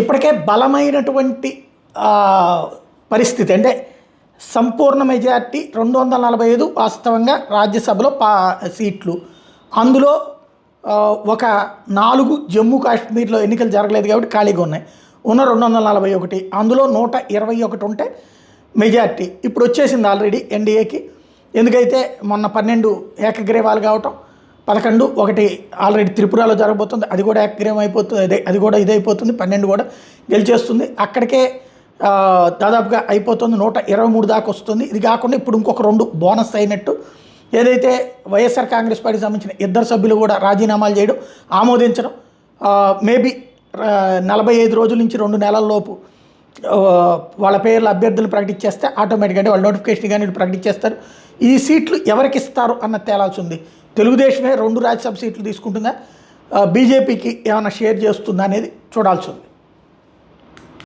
ఇప్పటికే బలమైనటువంటి పరిస్థితి. అంటే సంపూర్ణ మెజార్టీ రెండు వందల నలభై ఐదు వాస్తవంగా రాజ్యసభలో పా సీట్లు. అందులో ఒక నాలుగు జమ్మూ కాశ్మీర్లో ఎన్నికలు జరగలేదు కాబట్టి ఖాళీగా ఉన్నాయి. ఉన్న రెండు వందల నలభై ఒకటి. అందులో నూట ఇరవై ఒకటి ఉంటే మెజార్టీ. ఇప్పుడు వచ్చేసింది ఆల్రెడీ ఎన్డీఏకి. ఎందుకైతే మొన్న పన్నెండు ఏకగ్రీవాలు కావటం పదకొండు ఒకటి ఆల్రెడీ త్రిపురలో జరగబోతుంది. అది కూడా ఏకగ్రీవం అయిపోతుంది అదే అది కూడా ఇదైపోతుంది. పన్నెండు కూడా గెలిచేస్తుంది. అక్కడికే దాదాపుగా అయిపోతుంది. నూట ఇరవై మూడు దాకా వస్తుంది. ఇది కాకుండా ఇప్పుడు ఇంకొక రెండు బోనస్ అయినట్టు ఏదైతే వైఎస్ఆర్ కాంగ్రెస్ పార్టీకి సంబంధించిన ఇద్దరు సభ్యులు కూడా రాజీనామాలు చేయడం ఆమోదించడం మేబీ నలభై ఐదు రోజుల నుంచి రెండు నెలల లోపు వాళ్ళ పేర్ల అభ్యర్థులు ప్రకటించేస్తే ఆటోమేటిక్గా అంటే వాళ్ళ నోటిఫికేషన్ కానీ వీళ్ళు ప్రకటించేస్తారు. ఈ సీట్లు ఎవరికి ఇస్తారు అన్న తేలాల్సి ఉంది. తెలుగుదేశమే రెండు రాజ్యసభ సీట్లు తీసుకుంటుందా? బీజేపీకి ఏమైనా షేర్ చేస్తుందా అనేది చూడాల్సి ఉంది.